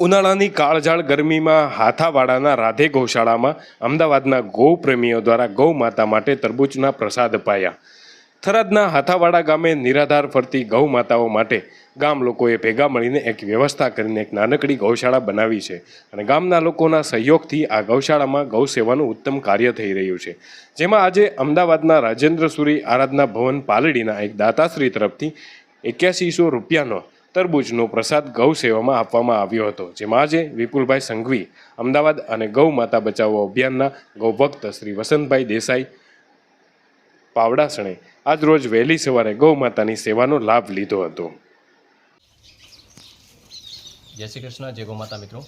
ઉનાળાની કાળઝાળ ગરમીમાં હાથાવાડાના રાધે ગૌશાળામાં અમદાવાદના ગૌ પ્રેમીઓ દ્વારા ગૌ માતા માટે તરબૂચના પ્રસાદ અપાયા. થરાદના હાથાવાડા ગામે નિરાધાર ફરતી ગૌ માતાઓ માટે ગામ લોકોએ ભેગા મળીને એક વ્યવસ્થા કરીને એક નાનકડી ગૌશાળા બનાવી છે. અને ગામના લોકોના સહયોગથી આ ગૌશાળામાં ગૌ સેવાનું ઉત્તમ કાર્ય થઈ રહ્યું છે. જેમાં આજે અમદાવાદના રાજેન્દ્ર સુરી આરાધના ભવન પાલડીના એક દાતાશ્રી તરફથી એક્યાસીસો રૂપિયાનો તરબૂચનો પ્રસાદ ગૌ સેવામાં આપવામાં આવ્યો હતો. જેમાં આજે વિપુલભાઈ સંઘવી અમદાવાદ અને ગૌ માતા બચાવો અભિયાનના ગૌભક્ત શ્રી વસંતભાઈ દેસાઈ પાવડાસણે આજરોજ વહેલી સવારે ગૌ માતાની સેવાનો લાભ લીધો હતો. જય શ્રી કૃષ્ણ, જય ગોમાતા મિત્રો.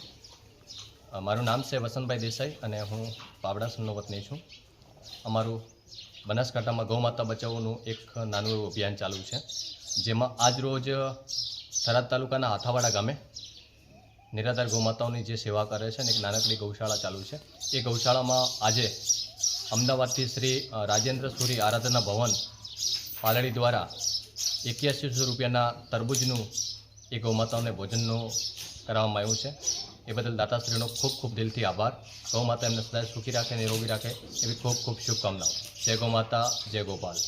મારું નામ છે વસંતભાઈ દેસાઈ અને હું પાવડાસણનો વતની છું. અમારું બનાસકાંઠામાં ગૌમાતા બચાવોનું એક નાનું એવું અભિયાન ચાલુ છે, જેમાં આજ રોજ થરાદ તાલુકાના હાથાવાડા ગામે નિરાધાર ગૌમાતાઓની જે સેવા કરે છે ને એક નાનકડી ગૌશાળા ચાલુ છે. એ ગૌશાળામાં આજે અમદાવાદથી શ્રી રાજેન્દ્ર સુરી આરાધના ભવન પાલડી દ્વારા એક્યાસીસો રૂપિયાના તરબૂજનું એ ગૌમાતાઓને ભોજનનું કરાવવામાં આવ્યું છે. એ બદલ દાતાશ્રીનો ખૂબ ખૂબ દિલથી આભાર. ગૌમાતા એમને સદાય સુખી રાખે, નિરોગી રાખે, એવી ખૂબ ખૂબ શુભકામનાઓ. જય ગૌમાતા જય ગોપાલ.